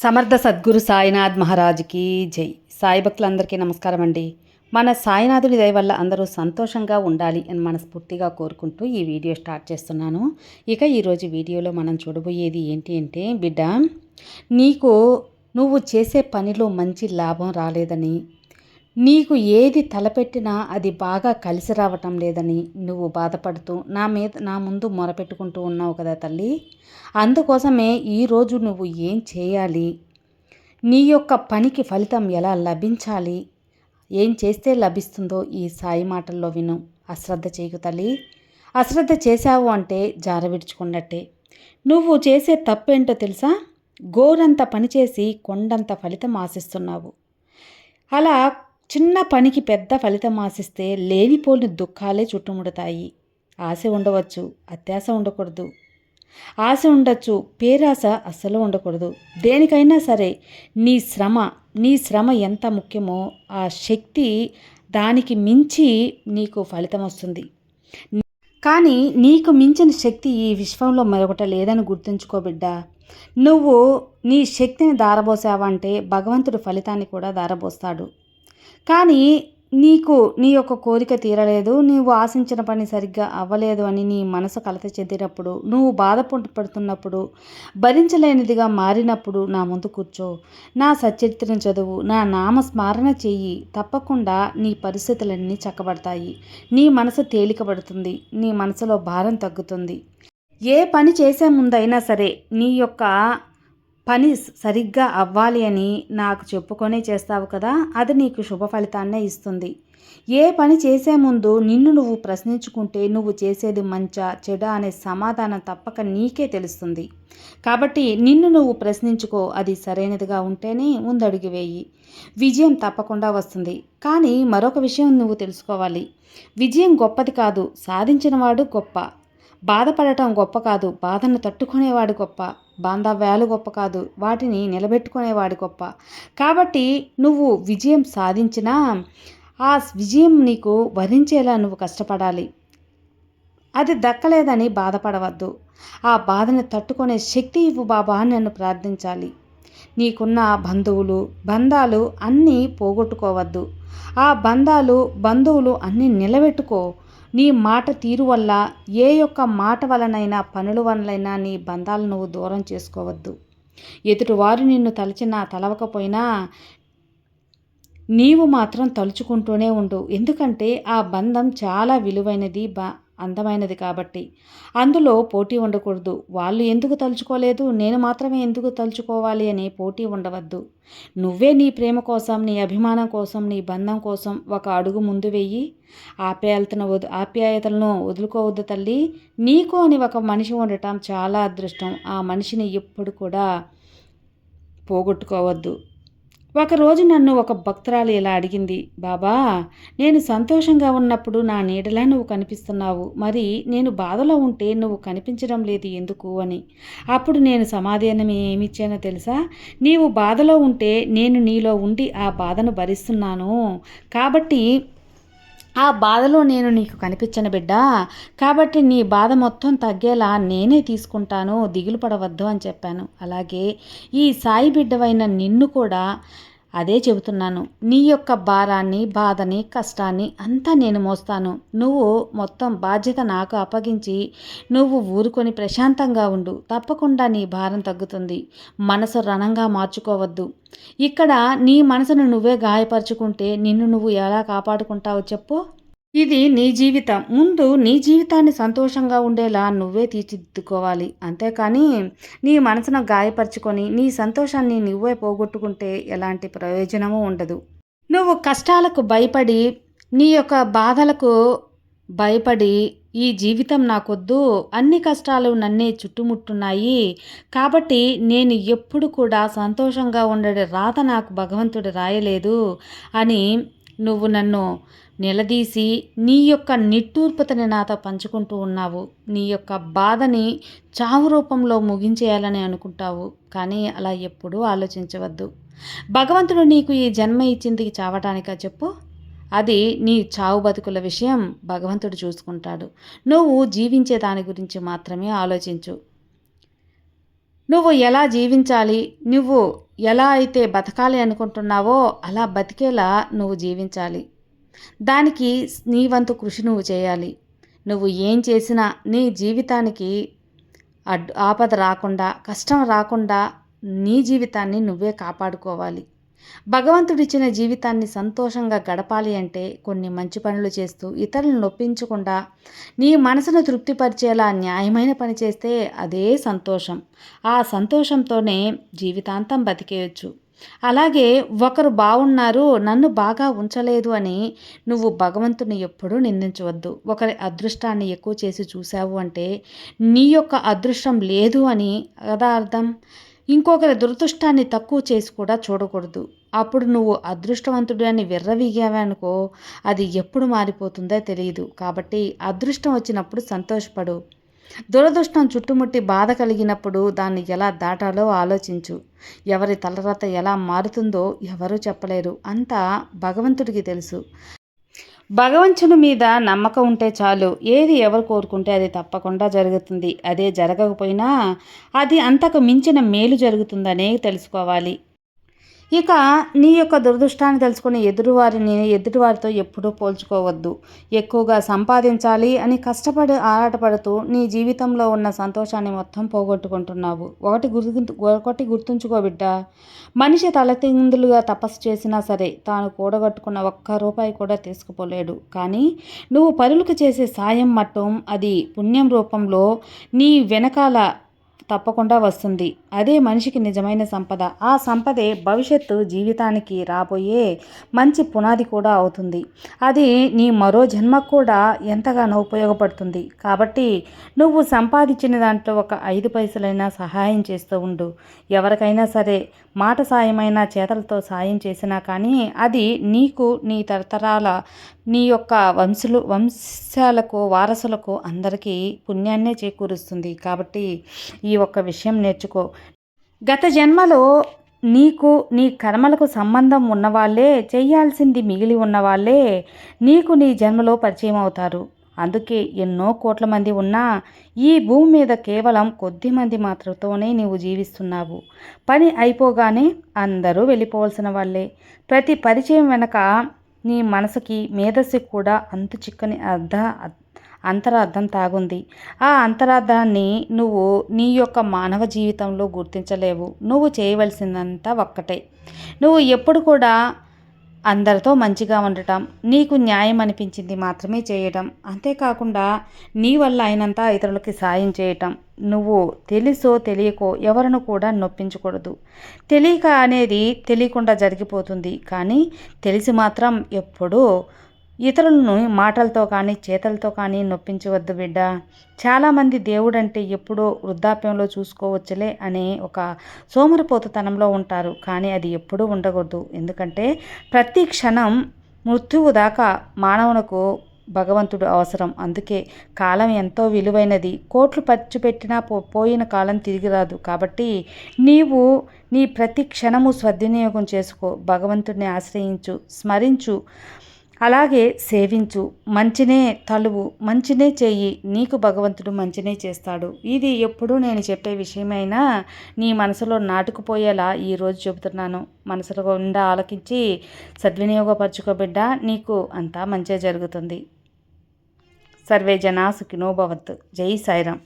సమర్థ సద్గురు సాయినాథ్ మహారాజ్కి జై. సాయి భక్తులందరికీ నమస్కారం అండి. మన సాయినాథుడి దయ వల్ల అందరూ సంతోషంగా ఉండాలి అని మనస్ఫూర్తిగా కోరుకుంటూ ఈ వీడియో స్టార్ట్ చేస్తున్నాను. ఇక ఈరోజు వీడియోలో మనం చూడబోయేది ఏంటి అంటే బిడ్డ నీకు నువ్వు చేసే పనిలో మంచి లాభం రాలేదని నీకు ఏది తలపెట్టినా అది బాగా కలిసి రావటం లేదని నువ్వు బాధపడుతూ నా మీద నా ముందు మొరపెట్టుకుంటూ ఉన్నావు కదా తల్లి. అందుకోసమే ఈరోజు నువ్వు ఏం చేయాలి? నీ యొక్క పనికి ఫలితం ఎలా లభించాలి? ఏం చేస్తే లభిస్తుందో ఈ సాయి మాటల్లో విను. అశ్రద్ధ చేయకు తల్లి. అశ్రద్ధ చేశావు అంటే జార విడుచుకున్నట్టే. నువ్వు చేసే తప్పేంటో తెలుసా? గోరంత పనిచేసి కొండంత ఫలితం ఆశిస్తున్నావు. అలా చిన్న పనికి పెద్ద ఫలితం ఆశిస్తే లేనిపోని దుఃఖాలే చుట్టుముడతాయి. ఆశ ఉండవచ్చు అత్యాశ ఉండకూడదు. ఆశ ఉండొచ్చు పేరాశ అస్సలు ఉండకూడదు. దేనికైనా సరే నీ శ్రమ నీ శ్రమ ఎంత ముఖ్యమో ఆ శక్తి దానికి మించి నీకు ఫలితం వస్తుంది. కానీ నీకు మించిన శక్తి ఈ విశ్వంలో మరొకటి లేదని గుర్తుంచుకో బిడ్డ. నువ్వు నీ శక్తిని దారబోసావంటే భగవంతుడు ఫలితాన్ని కూడా దారబోస్తాడు కానీ నీకు నీ యొక్క కోరిక తీరలేదు నీవు ఆశించిన పని సరిగ్గా అవ్వలేదు అని నీ మనసు కలత చెందినప్పుడు నువ్వు బాధపడుతున్నప్పుడు భరించలేనిదిగా మారినప్పుడు నా ముందు కూర్చో. నా సచరిత్రను చదువు నా నామస్మరణ చెయ్యి. తప్పకుండా నీ పరిస్థితులన్నీ చక్కబడతాయి. నీ మనసు తేలికపడుతుంది. నీ మనసులో భారం తగ్గుతుంది. ఏ పని చేసే ముందైనా సరే నీ యొక్క పని సరిగ్గా అవ్వాలి అని నాకు చెప్పుకొనే చేస్తావు కదా అది నీకు శుభ ఫలితాన్నే ఇస్తుంది. ఏ పని చేసే ముందు నిన్ను నువ్వు ప్రశ్నించుకుంటే నువ్వు చేసేది మంచా చెడ అనే సమాధానం తప్పక నీకే తెలుస్తుంది. కాబట్టి నిన్ను నువ్వు ప్రశ్నించుకో అది సరైనదిగా ఉంటేనే ముందడుగు వేయి. విజయం తప్పకుండా వస్తుంది. కానీ మరొక విషయం నువ్వు తెలుసుకోవాలి. విజయం గొప్పది కాదు సాధించినవాడు గొప్ప. బాధపడటం గొప్ప కాదు. బాధను తట్టుకునేవాడు గొప్ప. బాంధవ్యాలు గొప్ప కాదు. వాటిని నిలబెట్టుకునేవాడు గొప్ప. కాబట్టి నువ్వు విజయం సాధించినా ఆ విజయం నీకు వరించేలా నువ్వు కష్టపడాలి. అది దక్కలేదని బాధపడవద్దు. ఆ బాధని తట్టుకునే శక్తి ఇవ్వు బాబా అని నన్ను ప్రార్థించాలి. నీకున్న బంధువులు బంధాలు అన్నీ పోగొట్టుకోవద్దు. ఆ బంధాలు బంధువులు అన్నీ నిలబెట్టుకో. నీ మాట తీరు వల్ల ఏ యొక్క మాట వలనైనా పనుల వలనైనా నీ బంధాలను నువ్వు దూరం చేసుకోవద్దు. ఎదుటివారు నిన్ను తలచినా తలవకపోయినా నీవు మాత్రం తలుచుకుంటూనే ఉండు. ఎందుకంటే ఆ బంధం చాలా విలువైనది బా అందమైనది కాబట్టి. అందులో పోటీ ఉండకూడదు. వాళ్ళు ఎందుకు తలుచుకోలేదు? నేను మాత్రమే ఎందుకు తలుచుకోవాలి అని పోటీ ఉండవద్దు. నువ్వే నీ ప్రేమ కోసం నీ అభిమానం కోసం నీ బంధం కోసం ఒక అడుగు ముందు వెయ్యి. ఆప్యాయతను వదు ఆప్యాయతలను వదులుకోవద్దు తల్లి. నీకు అని ఒక మనిషి ఉండటం చాలా అదృష్టం. ఆ మనిషిని ఎప్పుడు కూడా పోగొట్టుకోవద్దు. ఒకరోజు నన్ను ఒక భక్తురాలు ఇలా అడిగింది బాబా నేను సంతోషంగా ఉన్నప్పుడు నా నీడలా నువ్వు కనిపిస్తున్నావు. మరి నేను బాధలో ఉంటే నువ్వు కనిపించడం లేదు ఎందుకు? అని. అప్పుడు నేను సమాధానం ఏమిచ్చానో తెలుసా? నీవు బాధలో ఉంటే నేను నీలో ఉండి ఆ బాధను భరిస్తున్నాను. కాబట్టి ఆ బాధలో నేను నీకు కనిపించను బిడ్డ. కాబట్టి నీ బాధ మొత్తం తగ్గేలా నేనే తీసుకుంటాను దిగులు పడవద్దు అని చెప్పాను. అలాగే ఈ సాయి బిడ్డవైన నిన్ను కూడా అదే చెబుతున్నాను నీ యొక్క భారాన్ని బాధని కష్టాన్ని అంతా నేను మోస్తాను. నువ్వు మొత్తం బాధ్యత నాకు అప్పగించి నువ్వు ఊరుకొని ప్రశాంతంగా ఉండు. తప్పకుండా నీ భారం తగ్గుతుంది. మనసు రణంగా మార్చుకోవద్దు. ఇక్కడ నీ మనసును నువ్వే గాయపరుచుకుంటే నిన్ను నువ్వు ఎలా కాపాడుకుంటావో చెప్పు. ఇది నీ జీవితం. ముందు నీ జీవితాన్ని సంతోషంగా ఉండేలా నువ్వే తీర్చిదిద్దుకోవాలి. అంతేకాని నీ మనసును గాయపరుచుకొని నీ సంతోషాన్ని నువ్వే పోగొట్టుకుంటే ఎలాంటి ప్రయోజనము ఉండదు. నువ్వు కష్టాలకు భయపడి నీ యొక్క బాధలకు భయపడి ఈ జీవితం నాకొద్దు. అన్ని కష్టాలు నన్నే చుట్టుముట్టున్నాయి. కాబట్టి నేను ఎప్పుడు కూడా సంతోషంగా ఉండడే రాత నాకు భగవంతుడు రాయలేదు అని నువ్వు నన్ను నిలదీసి నీ యొక్క నిట్టూర్పతని నాతో పంచుకుంటూ ఉన్నావు. నీ యొక్క బాధని చావు రూపంలో ముగించేయాలని అనుకుంటావు. కానీ అలా ఎప్పుడూ ఆలోచించవద్దు. భగవంతుడు నీకు ఈ జన్మ ఇచ్చింది చావటానికా చెప్పు? అది నీ చావు బతుకుల విషయం భగవంతుడు చూసుకుంటాడు. నువ్వు జీవించే దాని గురించి మాత్రమే ఆలోచించు. నువ్వు ఎలా జీవించాలి? నువ్వు ఎలా అయితే బతకాలి అనుకుంటున్నావో అలా బతికేలా నువ్వు జీవించాలి. దానికి నీ వంతు కృషి నువ్వు చేయాలి. నువ్వు ఏం చేసినా నీ జీవితానికి అడ్డు ఆపద రాకుండా కష్టం రాకుండా నీ జీవితాన్ని నువ్వే కాపాడుకోవాలి. భగవంతుడిచ్చిన జీవితాన్ని సంతోషంగా గడపాలి అంటే కొన్ని మంచి పనులు చేస్తూ ఇతరులను నొప్పించకుండా నీ మనసును తృప్తిపరిచేలా న్యాయమైన పని చేస్తే అదే సంతోషం. ఆ సంతోషంతోనే జీవితాంతం బతికేయచ్చు. అలాగే ఒకరు బాగున్నారు నన్ను బాగా ఉంచలేదు అని నువ్వు భగవంతుని ఎప్పుడూ నిందించవద్దు. ఒకరి అదృష్టాన్ని ఎక్కువ చేసి చూసావు అంటే నీ యొక్క అదృష్టం లేదు అని కదా అర్థం? ఇంకొకరి దురదృష్టాన్ని తక్కువ చేసి కూడా చూడకూడదు. అప్పుడు నువ్వు అదృష్టవంతుడు అని విర్రవీగావనుకో అది ఎప్పుడు మారిపోతుందో తెలియదు కాబట్టి అదృష్టం వచ్చినప్పుడు సంతోషపడు. దురదృష్టం చుట్టుముట్టి బాధ కలిగినప్పుడు దాన్ని ఎలా దాటాలో ఆలోచించు. ఎవరి తలరాత ఎలా మారుతుందో ఎవరూ చెప్పలేరు. అంతా భగవంతుడికి తెలుసు. భగవంతుని మీద నమ్మకం ఉంటే చాలు. ఏది ఎవరు కోరుకుంటే అది తప్పకుండా జరుగుతుంది. అదే జరగకపోయినా అది అంతకు మించిన మేలు జరుగుతుందనే తెలుసుకోవాలి. ఇక నీ యొక్క దురదృష్టాన్ని తెలుసుకుని ఎదురువారిని ఎదుటివారితో ఎప్పుడూ పోల్చుకోవద్దు. ఎక్కువగా సంపాదించాలి అని కష్టపడి ఆరాటపడుతూ నీ జీవితంలో ఉన్న సంతోషాన్ని మొత్తం పోగొట్టుకుంటున్నావు. ఒకటి గుర్తు ఒకటి గుర్తుంచుకో బిడ్డ. మనిషి తలతిందులుగా తపస్సు చేసినా సరే తాను కూడగట్టుకున్న ఒక్క రూపాయి కూడా తీసుకుపోలేడు. కానీ నువ్వు పరులకు చేసే సాయం మట్టం అది పుణ్యం రూపంలో నీ వెనకాల తప్పకుండా వస్తుంది. అదే మనిషికి నిజమైన సంపద. ఆ సంపదే భవిష్యత్తు జీవితానికి రాబోయే మంచి పునాది కూడా అవుతుంది. అది నీ మరో జన్మకు కూడా ఎంతగానో ఉపయోగపడుతుంది. కాబట్టి నువ్వు సంపాదించిన దాంట్లో ఒక ఐదు పైసలైనా సహాయం చేస్తూ ఉండు. ఎవరికైనా సరే మాట సాయమైనా చేతలతో సాయం చేసినా కానీ అది నీకు నీ తరతరాల నీ యొక్క వంశులు వంశాలకు వారసులకు అందరికీ పుణ్యాన్నే చేకూరుస్తుంది. కాబట్టి ఈ ఒక్క విషయం నేర్చుకో. గత జన్మలో నీకు నీ కర్మలకు సంబంధం ఉన్నవాళ్ళే చేయాల్సింది మిగిలి ఉన్నవాళ్ళే నీకు నీ జన్మలో పరిచయం అవుతారు. అందుకే ఎన్నో కోట్ల మంది ఉన్నా ఈ భూమి మీద కేవలం కొద్ది మంది మాత్రతోనే నీవు జీవిస్తున్నావు. పని అయిపోగానే అందరూ వెళ్ళిపోవలసిన వాళ్ళే. ప్రతి పరిచయం వెనక నీ మనసుకి మేధస్సుకి కూడా అంతు చిక్కని అర్ధ అంతరార్థం తాగుంది. ఆ అంతరార్థాన్ని నువ్వు నీ యొక్క మానవ జీవితంలో గుర్తించలేవు. నువ్వు చేయవలసిందంతా ఒక్కటే. నువ్వు ఎప్పుడు కూడా అందరితో మంచిగా ఉండటం నీకు న్యాయం అనిపించింది మాత్రమే చేయటం. అంతేకాకుండా నీ వల్ల అయినంత ఇతరులకి సాయం చేయటం. నువ్వు తెలుసో తెలియకో ఎవరిను కూడా నొప్పించకూడదు. తెలియక అనేది తెలియకుండా జరిగిపోతుంది. కానీ తెలిసి మాత్రం ఎప్పుడూ ఇతరులను మాటలతో కానీ చేతలతో కానీ నొప్పించవద్దు బిడ్డ. చాలామంది దేవుడంటే ఎప్పుడో వృద్ధాప్యంలో చూసుకోవచ్చులే అనే ఒక సోమరిపోతుతనంలో ఉంటారు. కానీ అది ఎప్పుడూ ఉండకూడదు. ఎందుకంటే ప్రతి క్షణం మృత్యువు దాకా మానవునకు భగవంతుడు అవసరం. అందుకే కాలం ఎంతో విలువైనది. కోట్లు ఖర్చు పెట్టినా పో పోయిన కాలం తిరిగి రాదు. కాబట్టి నీవు నీ ప్రతి క్షణము సద్వినియోగం చేసుకో. భగవంతుడిని ఆశ్రయించు స్మరించు. అలాగే సేవించు. మంచినే తలువు మంచినే చేయి. నీకు భగవంతుడు మంచినే చేస్తాడు. ఇది ఎప్పుడూ నేను చెప్పే విషయమైనా నీ మనసులో నాటుకుపోయేలా ఈరోజు చెబుతున్నాను. మనసులో ఉండా ఆలకించి సద్వినియోగపరచుకోబిడ్డ నీకు అంతా మంచిగా జరుగుతుంది. సర్వే జనా సుఖినోభవత్ జై సాయిరామ్.